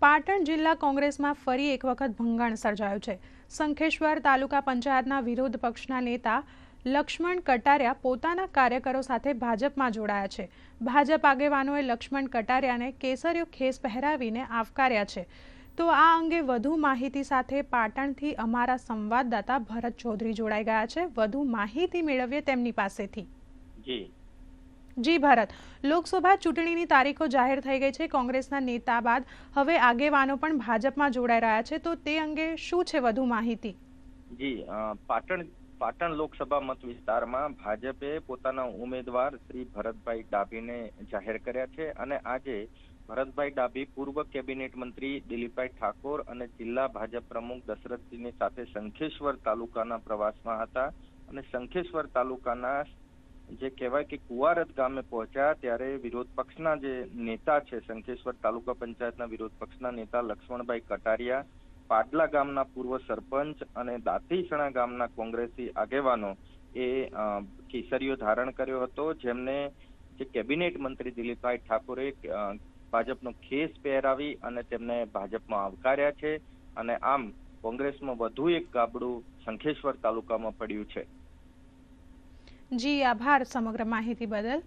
પાટણ જિલ્લા કોંગ્રેસમાં ફરી એક વખત ભંગાણ સર્જાયું છે. શંખેશ્વર તાલુકા પંચાયતના વિરોધ પક્ષના નેતા લક્ષ્મણ કટારિયા પોતાના કાર્યકરો સાથે ભાજપમાં જોડાયા છે. ભાજપ આગેવાનોએ લક્ષ્મણ કટારિયાને કેસરીયો ખેસ પહેરાવીને આવકાર્યા છે. તો આ અંગે વધુ માહિતી સાથે પાટણથી અમારા સંવાદદાતા ભરત ચૌધરી જોડાઈ ગયા છે. વધુ માહિતી મેળવીએ તેમની પાસેથી. જી. જી, ભારત. લોકસભા ચૂંટણીની તારીખો જાહેર થઈ ગઈ છે. કોંગ્રેસના નેતા બાદ હવે આગેવાનો પણ ભાજપમાં જોડાઈ રહ્યા છે. તો તે અંગે શું છે વધુ માહિતી? જી પાટણ પાટણ લોકસભા મત વિસ્તારમાં ભાજપે પોતાના ઉમેદવાર શ્રી ભરતભાઈ ડાભીને જાહેર કર્યા છે અને આજે ભરતભાઈ ડાભી પૂર્વ કેબિનેટ મંત્રી દિલીપભાઈ ઠાકોર અને જિલ્લા ભાજપ પ્રમુખ દશરથજીની સાથે શંખેશ્વર તાલુકાના પ્રવાસમાં હતા અને શંખેશ્વર તાલુકાના જે કહેવાય કે કુવારત ગામે પહોંચ્યા ત્યારે વિરોધ પક્ષના જે નેતા છે શંખેશ્વર તાલુકા પંચાયતના વિરોધ પક્ષના નેતા લક્ષ્મણભાઈ કટારિયા, પાડલા ગામના પૂર્વ સરપંચ અને દાંતીસણા ગામના કોંગ્રેસી આગેવાનો એ કેસરીઓ ધારણ કર્યો હતો. જેમને જે કેબિનેટ મંત્રી દિલીપભાઈ ઠાકોરે ભાજપનો ખેસ પહેરાવી અને તેમને ભાજપમાં આવકાર્યા છે. અને આમ કોંગ્રેસમાં વધુ એક ગાબડું શંખેશ્વર તાલુકામાં પડ્યું છે. જી આભાર સમગ્ર માહિતી બદલ.